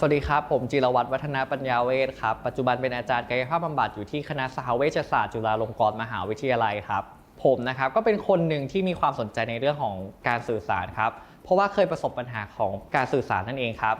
สวัสดีครับ ผมจิรวัตรวัฒนาปัญญาเวชครับ ปัจจุบันเป็นอาจารย์กายภาพบำบัดอยู่ที่คณะสหเวชศาสตร์จุฬาลงกรณ์มหาวิทยาลัยครับ ผมนะครับก็เป็นคนหนึ่งที่มีความสนใจในเรื่องของการสื่อสารครับ เพราะว่าเคยประสบปัญหาของการสื่อสารนั่นเองครับ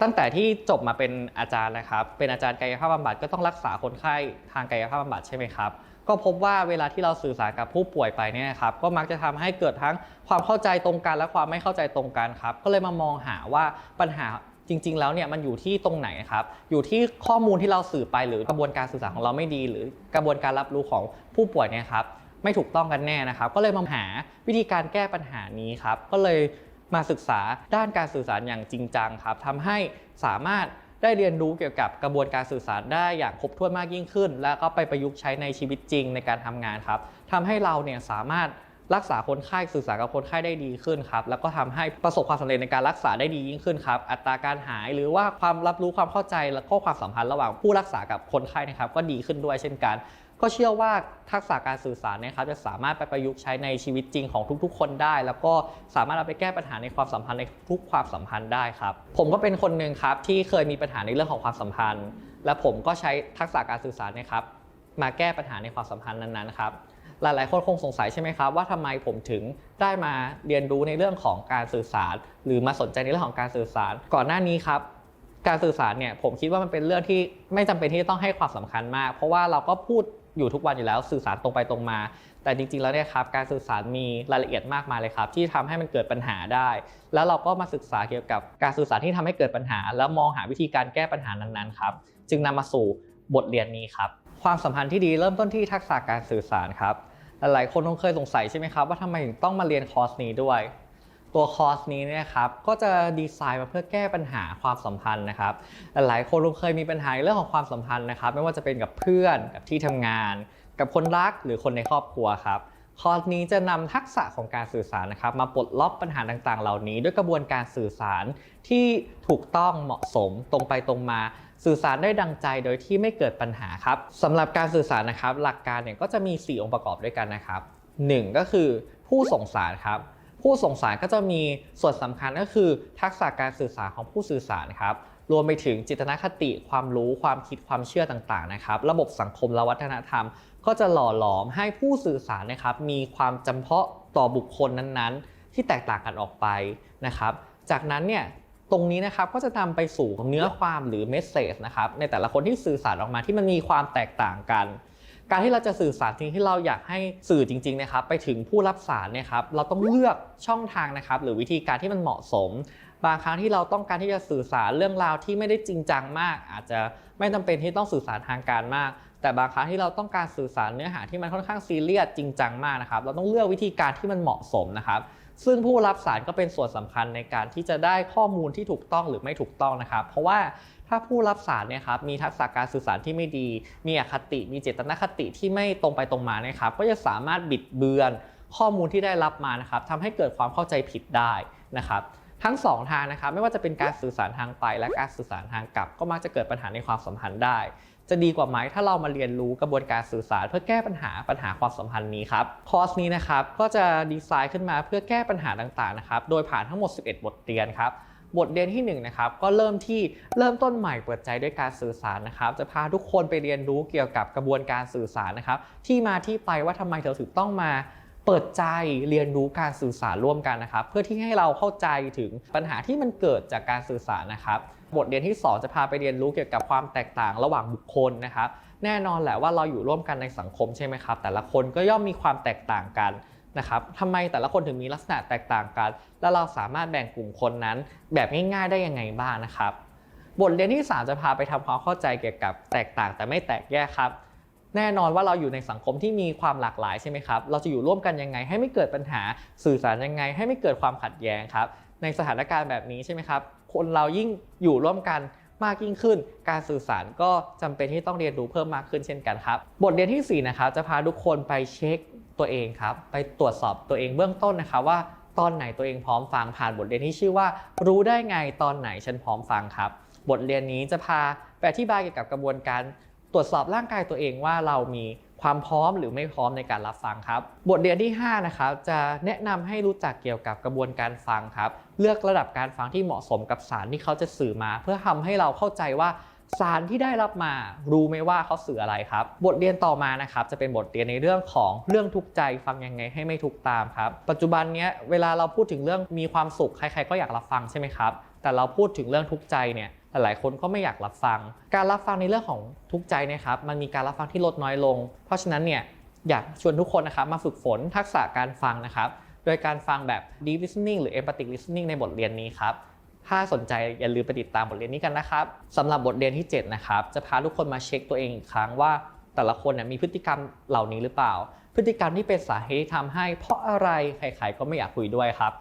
ตั้งแต่ที่จบมาเป็นอาจารย์นะครับ เป็นอาจารย์กายภาพบำบัดก็ต้องรักษาคนไข้ทางกายภาพบำบัดใช่ไหมครับ ก็พบว่าเวลาที่เราสื่อสารกับผู้ป่วยไปเนี่ยครับ ก็มักจะทำให้เกิดทั้งความเข้าใจตรงกันและความไม่เข้าใจตรงกันครับ ก็เลยมามองหาว่าปัญหา จริง ๆ แล้วเนี่ยมันอยู่ที่ตรงไหนครับ อยู่ที่ข้อมูลที่เราสื่อไปหรือกระบวนการสื่อสารของเราไม่ดี หรือกระบวนการรับรู้ของผู้ป่วยเนี่ยครับไม่ถูกต้องกันแน่นะครับ ก็เลยมาหาวิธีการแก้ปัญหานี้ครับ ก็เลยมาศึกษาด้านการสื่อสารอย่างจริงจังครับทำให้สามารถได้เรียนรู้เกี่ยวกับกระบวนการสื่อสารได้อย่างครบถ้วนมากยิ่งขึ้น แล้วก็ไปประยุกต์ใช้ในชีวิตจริงในการทำงานครับทำให้เราเนี่ยสามารถ รักษาคนไข้สื่อสารกับคนไข้ได้ดีขึ้นครับแล้วก็ทำให้ประสบความสำเร็จในการรักษาได้ดียิ่งขึ้นครับอัตราการหายหรือว่าความรับรู้ความเข้าใจแล้วก็ความสัมพันธ์ระหว่างผู้รักษากับคนไข้นะครับ ก็ดีขึ้นด้วยเช่นกัน ก็เชื่อว่าทักษะการสื่อสารนะครับจะสามารถไปประยุกต์ใช้ในชีวิตจริงของทุกๆ คนได้ แล้วก็สามารถเอาไปแก้ปัญหาในความสัมพันธ์ในทุกความสัมพันธ์ได้ครับ ผมก็เป็นคนหนึ่งครับที่เคยมีปัญหาในเรื่องของความสัมพันธ์ และผมก็ใช้ทักษะการสื่อสารนะครับมาแก้ปัญหาในความสัมพันธ์นั้นๆครับ หลายๆ คนคงสงสัยใช่ไหมครับว่าทำไมผมถึงได้มาเรียนรู้ในเรื่องของการสื่อสาร หรือมาสนใจในเรื่องของการสื่อสาร ก่อนหน้านี้ครับการสื่อสารเนี่ยผมคิดว่ามันเป็นเรื่องที่ไม่จำเป็นที่จะต้องให้ความสำคัญมาก เพราะว่าเราก็พูดอยู่ทุกวันอยู่แล้วสื่อสารตรงไปตรงมา แต่จริงๆแล้วเนี่ยครับการสื่อสารมีรายละเอียดมากมายเลยครับ ที่ทำให้มันเกิดปัญหาได้ แล้วเราก็มาศึกษาเกี่ยวกับการสื่อสารที่ทำให้เกิดปัญหา แล้วมองหาวิธีการแก้ปัญหานั้นๆครับจึงนำมาสู่บทเรียนนี้ครับความสัมพันธ์ที่ดีเริ่มต้นที่ทักษะการสื่อสารครับ หลายๆคนคงเคยสงสัยใช่ไหมครับว่าทำไมถึงต้องมาเรียนคอร์สนี้ด้วย ตัวคอร์สนี้เนี่ยครับก็จะดีไซน์มาเพื่อแก้ปัญหาความสัมพันธ์นะครับหลายๆคนคงเคยมีปัญหาในเรื่องของความสัมพันธ์นะครับ ไม่ว่าจะเป็นกับเพื่อนกับที่ทำงาน กับคนรักหรือคนในครอบครัวครับคอร์สนี้จะนำทักษะของการสื่อสารนะครับมาปลดล็อกปัญหาต่างๆ เหล่านี้ ด้วยกระบวนการสื่อสารที่ถูกต้องเหมาะสมตรงไปตรงมา สื่อสารได้ดังใจโดยที่ไม่เกิดปัญหาครับสำหรับการสื่อสารนะครับ หลักการเนี่ยก็จะมี 4 องค์ประกอบด้วยกันนะครับ 1 ก็คือผู้ส่งสารครับ ผู้ส่งสารก็จะมีส่วนสำคัญก็คือ ทักษะการสื่อสารของผู้สื่อสารครับรวมไปถึงจิตนคติความรู้ความคิดความเชื่อต่างๆนะครับ ระบบสังคมและวัฒนธรรม ก็จะหล่อหลอมให้ผู้สื่อสารนะครับ มีความจำเพาะต่อบุคคลนั้นๆ ที่แตกต่างกันออกไปนะครับ จากนั้นเนี่ย ตรงนี้นะครับก็จะนำไปสู่เนื้อความหรือเมสเซจนะครับในแต่ละคนที่สื่อสารออกมาที่มันมีความแตกต่างกัน การที่เราจะสื่อสารสิ่งที่เราอยากให้สื่อจริงๆนะครับไปถึงผู้รับสารเนี่ยครับเราต้องเลือกช่องทางนะครับหรือวิธีการที่มันเหมาะสม บางครั้งที่เราต้องการที่จะสื่อสารเรื่องราวที่ไม่ได้จริงจังมาก อาจจะไม่จำเป็นที่ต้องสื่อสารทางการมากแต่บางครั้งที่เราต้องการสื่อสารเนื้อหาที่มันค่อนข้างซีเรียสจริงจังมากนะครับ เราต้องเลือกวิธีการที่มันเหมาะสมนะครับซึ่งผู้รับสารก็เป็นส่วนสำคัญในการที่จะได้ข้อมูลที่ถูกต้องหรือไม่ถูกต้องนะครับ เพราะว่าถ้าผู้รับสารเนี่ยครับมีทักษะการสื่อสารที่ไม่ดี มีอคติ มีเจตนคติที่ไม่ตรงไปตรงมานะครับก็จะสามารถบิดเบือนข้อมูลที่ได้รับมานะครับทำให้เกิดความเข้าใจผิดได้นะครับทั้งสองทางนะครับไม่ว่าจะเป็นการสื่อสารทางไปและการสื่อสารทางกลับ ก็มักจะเกิดปัญหาในความสัมพันธ์ได้ จะดีกว่าไหมถ้าเรามาเรียนรู้กระบวนการสื่อสาร เพื่อแก้ปัญหาปัญหาความสัมพันธ์นี้ครับคอร์สนี้นะครับก็จะดีไซน์ขึ้นมาเพื่อแก้ปัญหาต่างๆนะครับโดยผ่านทั้งหมด 11 บทเรียนครับบทเรียนที่1นะครับก็เริ่มที่เริ่มต้นใหม่เปิดใจด้วยการสื่อสารนะครับจะพาทุกคนไปเรียนรู้เกี่ยวกับกระบวนการสื่อสารนะครับที่มาที่ไปว่าทำไมเราถึงต้องมาเปิดใจเรียนรู้การสื่อสารร่วมกันนะครับ เพื่อที่ให้เราเข้าใจถึงปัญหาที่มันเกิดจากการสื่อสารนะครับ บทเรียนที่ 2 จะพาไปเรียนรู้เกี่ยวกับความแตกต่างระหว่างบุคคลนะครับ แน่นอนแหละว่าเราอยู่ร่วมกันในสังคมใช่ไหมครับ แต่ละคนก็ย่อมมีความแตกต่างกันนะครับทำไมแต่ละคนถึงมีลักษณะแตกต่างกัน แล้วเราสามารถแบ่งกลุ่มคนนั้น แบบง่ายๆได้ยังไงบ้างนะครับ บทเรียนที่ 3 จะพาไปทำความเข้าใจเกี่ยวกับแตกต่างแต่ไม่แตกแยกครับ แน่นอนว่าเราอยู่ในสังคมที่มีความหลากหลายใช่ไหมครับ เราจะอยู่ร่วมกันยังไง ให้ไม่เกิดปัญหา สื่อสารยังไง ให้ไม่เกิดความขัดแย้งครับ ในสถานการณ์แบบนี้ใช่ไหมครับ คนเรายิ่งอยู่ร่วมกันมากยิ่งขึ้น การสื่อสารก็จำเป็นที่ต้องเรียนรู้เพิ่มมากขึ้นเช่นกันครับ บทเรียนที่ 4 นะครับ จะพาทุกคนไปเช็คตัวเองครับ ไปตรวจสอบตัวเองเบื้องต้นนะครับว่าตอนไหนตัวเองพร้อมฟังผ่านบทเรียนที่ชื่อว่า รู้ได้ไงตอนไหนฉันพร้อมฟังครับ บทเรียนนี้จะพาไปอธิบายเกี่ยวกับกระบวนการตรวจสอบร่างกายตัวเองว่าเรามี ความพร้อมหรือไม่พร้อมในการรับฟังครับ บทเรียนที่5นะครับจะแนะนำให้รู้จักเกี่ยวกับกระบวนการฟังครับ เลือกระดับการฟังที่เหมาะสมกับสารที่เขาจะสื่อมา เพื่อทำให้เราเข้าใจว่าสารที่ได้รับมารู้ไหมว่าเขาสื่ออะไรครับ บทเรียนต่อมานะครับจะเป็นบทเรียนในเรื่องของเรื่องทุกข์ใจฟังยังไงให้ไม่ทุกตามครับ ปัจจุบันเนี้ยเวลาเราพูดถึงเรื่องมีความสุขใครๆก็อยากรับฟังใช่ไหมครับ แต่เราพูดถึงเรื่องทุกข์ใจเนี่ย หลายๆ คนก็ไม่อยากรับฟัง การรับฟังในเรื่องของทุกใจนะครับ มันมีการรับฟังที่ลดน้อยลง เพราะฉะนั้นเนี่ยอยากชวนทุกคนนะครับมาฝึกฝนทักษะการฟังนะครับ โดยการฟังแบบ deep listening หรือ empathic listening ในบทเรียนนี้ครับ ถ้าสนใจอย่าลืมไปติดตามบทเรียนนี้กันนะครับสำหรับบทเรียนที่ 7 นะครับ จะพาทุกคนมาเช็คตัวเองอีกครั้งว่าแต่ละคนเนี่ยมีพฤติกรรมเหล่านี้หรือเปล่า พฤติกรรมที่เป็นสาเหตุที่ทำให้เพราะอะไรใครๆก็ไม่อยากคุยด้วยครับ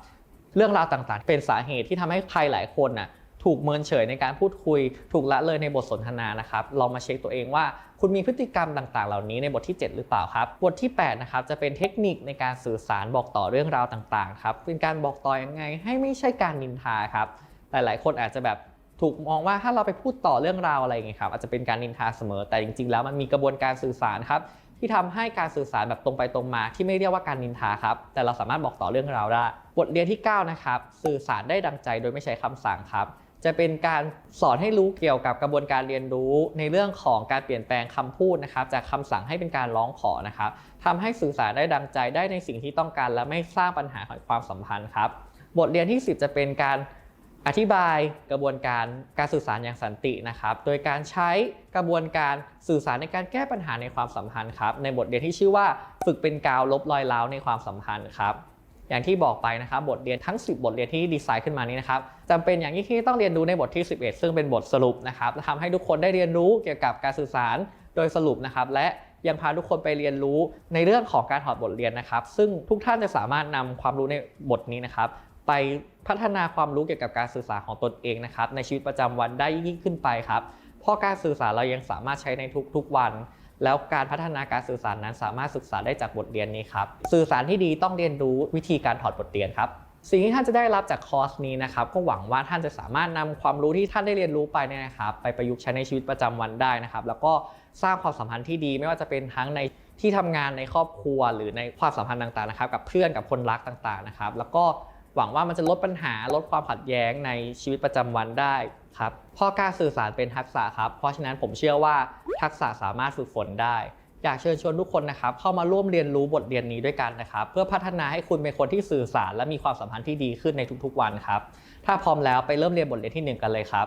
เรื่องราวต่างๆ เป็นสาเหตุที่ทำให้ใครหลายคนน่ะ ถูกเมินเฉยในการพูดคุย ถูกละเลยในบทสนทนานะครับลองมาเช็คตัวเองว่า คุณมีพฤติกรรมต่างๆ เหล่านี้ในบทที่ 7 หรือเปล่าครับ บทที่8นะครับจะเป็นเทคนิคในการสื่อสารบอกต่อเรื่องราวต่างๆครับเป็นการบอกต่อยังไงให้ไม่ใช่การนินทาครับหลายๆคนอาจจะแบบถูกมองว่าถ้าเราไปพูดต่อเรื่องราวอะไรอย่างเงี้ยครับอาจจะเป็นการนินทาเสมอแต่จริงๆ แล้วมันมีกระบวนการสื่อสารครับที่ทำให้การสื่อสารแบบตรงไปตรงมา ที่ไม่เรียกว่าการนินทาครับแต่เราสามารถบอกต่อเรื่องราวได้ บทเรียนที่ 9 นะครับ สื่อสารได้ดังใจโดยไม่ใช้คำสั่งครับ จะเป็นการสอนให้รู้เกี่ยวกับกระบวนการเรียนรู้ในเรื่องของการเปลี่ยนแปลงคำพูดนะครับ จากคำสั่งให้เป็นการร้องขอนะครับทำให้สื่อสารได้ดังใจได้ในสิ่งที่ต้องการ และไม่สร้างปัญหาของความสัมพันธ์ครับ บทเรียนที่ 10 จะเป็นการอธิบายกระบวนการการสื่อสารอย่างสันตินะครับ โดยการใช้กระบวนการสื่อสารในการแก้ปัญหาในความสัมพันธ์ครับ ในบทเรียนที่ชื่อว่า ฝึกเป็นกาวลบรอยร้าวในความสัมพันธ์ครับ อย่างที่บอกไปนะครับบทเรียนทั้ง 10 บทเรียนที่ดีไซน์ขึ้นมานี้นะครับจำเป็นอย่างยิ่งที่ต้องเรียนรู้ในบทที่ 11 ซึ่งเป็นบทสรุปนะครับและทำให้ทุกคนได้เรียนรู้เกี่ยวกับการสื่อสารโดยสรุปนะครับและยังพาทุกคนไปเรียนรู้ในเรื่องของการถอดบทเรียนนะครับ ซึ่งทุกท่านจะสามารถนำความรู้ในบทนี้นะครับ ไปพัฒนาความรู้เกี่ยวกับการสื่อสารของตนเองนะครับ ในชีวิตประจำวันได้ยิ่งขึ้นไปครับเพราะการสื่อสารเรายังสามารถใช้ในทุกๆวัน แล้วการพัฒนาการสื่อสารนั้นสามารถศึกษาได้จากบทเรียนนี้ครับ สื่อสารที่ดีต้องเรียนรู้วิธีการถอดบทเรียนครับสิ่งที่ท่านจะได้รับจากคอร์สนี้นะครับก็หวังว่าท่านจะสามารถนำความรู้ที่ท่านได้เรียนรู้ไปเนี่ยนะครับ ไปประยุกต์ใช้ในชีวิตประจำวันได้นะครับ แล้วก็สร้างความสัมพันธ์ที่ดีไม่ว่าจะเป็นทั้งในที่ทำงานในครอบครัว หรือในความสัมพันธ์ต่างๆนะครับ กับเพื่อนกับคนรักต่างๆนะครับ แล้วก็ หวังว่ามันจะลดปัญหาลดความขัดแย้งในชีวิตประจำวันได้ครับพ่อกล้าสื่อสารเป็นทักษะครับ เพราะฉะนั้นผมเชื่อว่าทักษะสามารถฝึกฝนได้ อยากเชิญชวนทุกคนนะครับ เข้ามาร่วมเรียนรู้บทเรียนนี้ด้วยกันนะครับ เพื่อพัฒนาให้คุณเป็นคนที่สื่อสาร และมีความสัมพันธ์ที่ดีขึ้นในทุกๆวันครับ ถ้าพร้อมแล้วไปเริ่มเรียนบทเรียนที่หนึ่งกันเลยครับ